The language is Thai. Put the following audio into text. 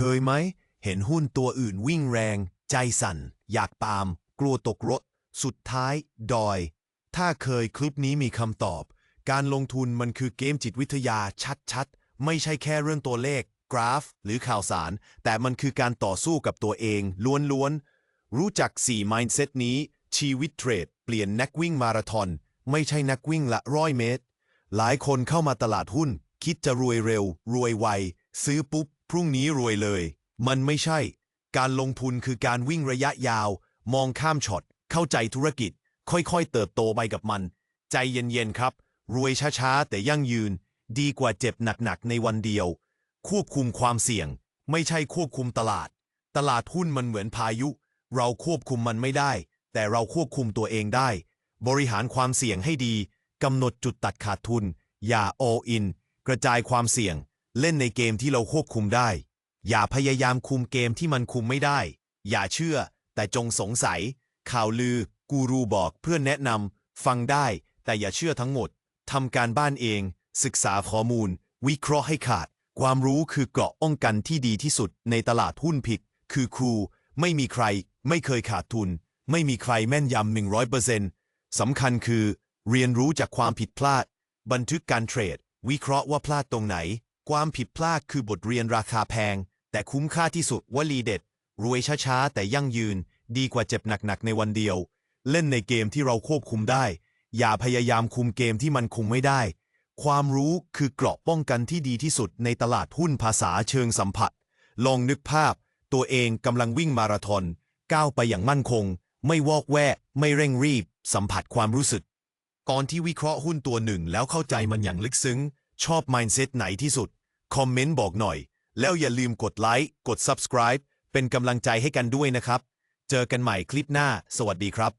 เคยไหม เห็นหุ้นตัวอื่นวิ่งแรง ใจสั่น อยากตาม กลัวตกรถ สุดท้าย ดอย ถ้าเคยคลิปนี้มีคำตอบ การลงทุนมันคือเกมจิตวิทยาชัดๆ ไม่ใช่แค่เรื่องตัวเลข กราฟ หรือข่าวสาร แต่มันคือการต่อสู้กับตัวเองล้วนๆ รู้จัก 4 mindset นี้ ชีวิตเทรด เปลี่ยนนักวิ่งมาราธอน ไม่ใช่นักวิ่งละร้อยเมตร หลายคนเข้ามาตลาดหุ้น คิดจะรวยเร็ว รวยไว ซื้อปุ๊บ พรุ่งนี้รวยเลย มันไม่ใช่ การลงทุนคือการวิ่งระยะยาว มองข้ามช็อต เข้าใจธุรกิจ ค่อยๆ เติบโตไปกับมัน ใจเย็นๆครับ รวยช้าๆ แต่ยั่งยืน ดีกว่าเจ็บหนักๆ ในวันเดียว ควบคุมความเสี่ยง ไม่ใช่ควบคุมตลาด ตลาดหุ้นมันเหมือนพายุ เราควบคุมมันไม่ได้ แต่เราควบคุมตัวเองได้ บริหารความเสี่ยงให้ดีกำหนดจุดตัดขาดทุน อย่า all in กระจายความเสี่ยง เล่นในเกมที่เราควบคุมได้ อย่าพยายามคุมเกมที่มันคุมไม่ได้ อย่าเชื่อ แต่จงสงสัย ข่าวลือ กูรูบอกเพื่อนแนะนำฟังได้ แต่อย่าเชื่อทั้งหมดทำการบ้านเอง ศึกษาข้อมูล วิเคราะห์ให้ขาด ความรู้คือเกราะป้องกันที่ดีที่สุดในตลาดหุ้นผิด คือครู ไม่มีใคร ไม่เคยขาดทุน ไม่มีใครแม่นยำหนึ่งร้อยเปอร์เซ็นต์สำคัญคือ เรียนรู้จากความผิดพลาด บันทึกการเทรด วิเคราะห์ว่าพลาดตรงไหน ความผิดพลาดคือบทเรียนราคาแพง แต่คุ้มค่าที่สุดวลีเด็ด รวยช้าๆ แต่ยั่งยืน ดีกว่าเจ็บหนักๆ ในวันเดียว เล่นในเกมที่เราควบคุมได้ อย่าพยายามคุมเกมที่มันคุมไม่ได้ ความรู้คือเกราะป้องกันที่ดีที่สุดในตลาดหุ้นภาษาเชิงสัมผัส ลองนึกภาพ ตัวเองกำลังวิ่งมาราธอนก้าวไปอย่างมั่นคง ไม่วอกแวก ไม่เร่งรีบ สัมผัสความรู้สึก ก่อนที่วิเคราะห์หุ้นตัวหนึ่งแล้วเข้าใจมันอย่างลึกซึ้ง ชอบ mindset ไหนที่สุด คอมเมนต์บอกหน่อย แล้วอย่าลืมกดไลค์ กด subscribe เป็นกำลังใจให้กันด้วยนะครับ เจอกันใหม่คลิปหน้า สวัสดีครับ